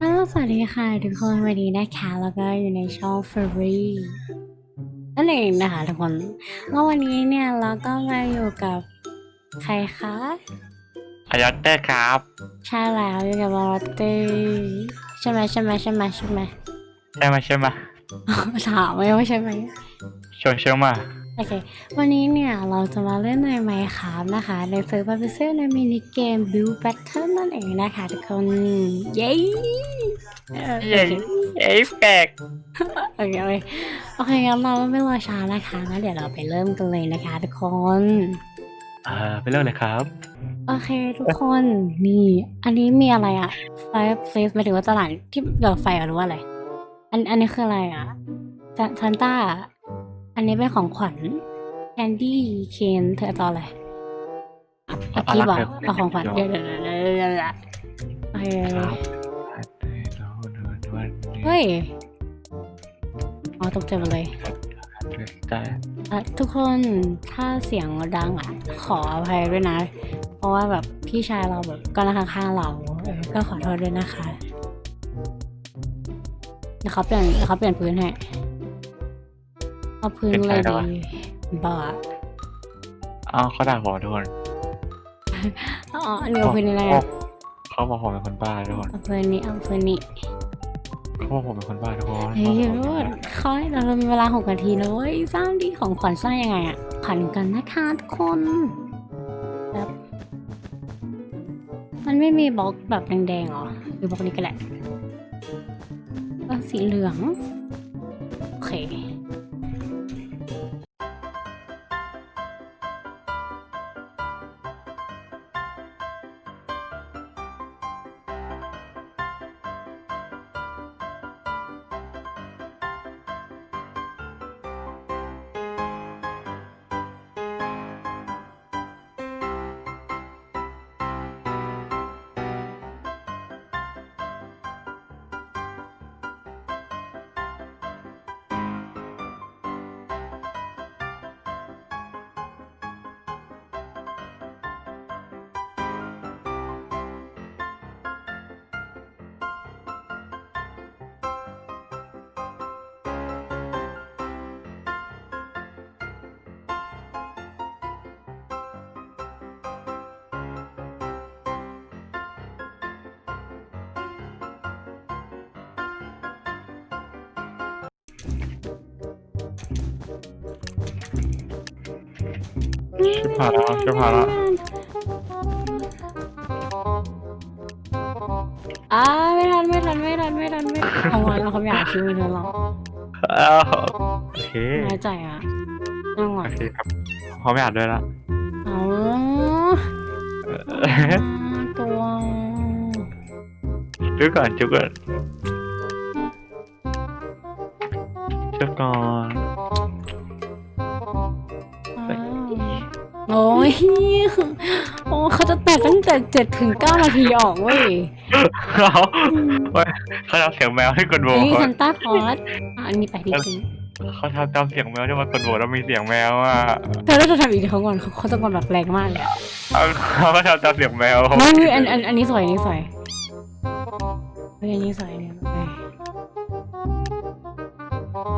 ฮัลโหลสวัสดีค่ะ ทุกคนวันนี้นะคะแล้วก็อยู่ในช่อง f u r r y นั่นเองนะคะทุกคนแล้ววันนี้เนี่ยเราก็มาอยู่กับใครคะอายัตเต้ครับ ใช่แล้วอยู่กับบอลเต้ใช่ไหมใช่ไหมใช่ไหมใช่ไหมใช่ไหมใช่ไหมถามไหมว่าใช่ไหมชวนเชื่อมา โอเค วันนี้เนี่ยเราจะมาเล่นในไมค์ครับนะคะ ในเซิร์ฟเวอร์เซอร์ในมินิเกม Build Battle นั่นเองนะคะทุกคน เย้เออโอเย้เคเอ้ยแปลกโอเคโอเคโอเคงั้นเราไม่รอช้านะคะงั้นเดี๋ยวเราไปเริ่มกันเลยนะคะทุกคน อ่าไปเริ่มเลยครับ โอเคทุกคนนี่อันนี้มีอะไรอะ fireplace หมายถึงว่าตลาดที่เกี่ยวกับไฟหรือว่าอะไร อันอันนี้คืออะไรอะซันต้า อันนี้เป็นของขวัญแคนดี้เคนเธอต่ออะไรอากีบอกเอาของขวัญเดี๋ยวเดี๋ยวเดี๋ยวเดี๋ยวเดี๋ยวเดี๋ยวโอเคครับเฮ้ย อ๋อตกใจหมดเลยได้อะทุกคนถ้าเสียงดังอะ ขออภัยด้วยนะ เพราะว่าแบบพี่ชายเราแบบก็นั่งข้างๆเราเออก็ขอโทษด้วยนะคะเดี๋ยวเขาเปลี่ยนเดี๋ยวเขาเปลี่ยนพื้นให้ เอาพื้นอะไรดีบ้าอ้าวเขาด่าผมทุกคนอ๋ออันนี้เอาพื้นอะไรอะเขาบอกผมเป็นคนบ้าทุกคนเอาพื้นนี้เอาพื้นนี้เขาบอกผมเป็นคนบ้าทุกคนเฮ้ยหยุดเขาให้เรามีเวลาหกนาทีนะเว้ยสร้างดีของขวัญสร้างยังไงอะขวัญกันนะคะทุกคนแบบมันไม่มีบล็อกแบบแดงๆเหรอหรือบล็อกนี้ก็แหละก็สีเหลืองโอเค ชิบหายแล้วชิบหายแล้วอ่าไม่ทันไม่ทันไม่ทันไม่ทันไม่ทันเอาไว้เราเขาไม่อยากคิวเธอหรอกอ้าวโอเคน้อยใจอะนั่งก่อโอนเคครับเขาไม่อ่านด้วยละเอาตัวจุ๊บก่อนจุ๊บก่อนจุ๊บก่อน อ้ยโอ้เขาจะแตกตั้งแต่เจ็ดถึงเก้านาทีออกเว้ยเขาเขาทำเสียงแมวให้กดโหวตนี่ซันต้าคอร์สอันนี้ไปดีจริงเขาทำตามเสียงแมวที่มากดโหวตแล้วมีเสียงแมวอะเธอแล้วจะทำอีกทีเขาก่อนเขาเขาจะก่อนแบบแรงมากเลยอะเอาเขาก็ทำตามเสียงแมวไม่ไม่อันอันอันนี้สวยอันนี้สวยเฮ้ยอันนี้สวยเนี่ย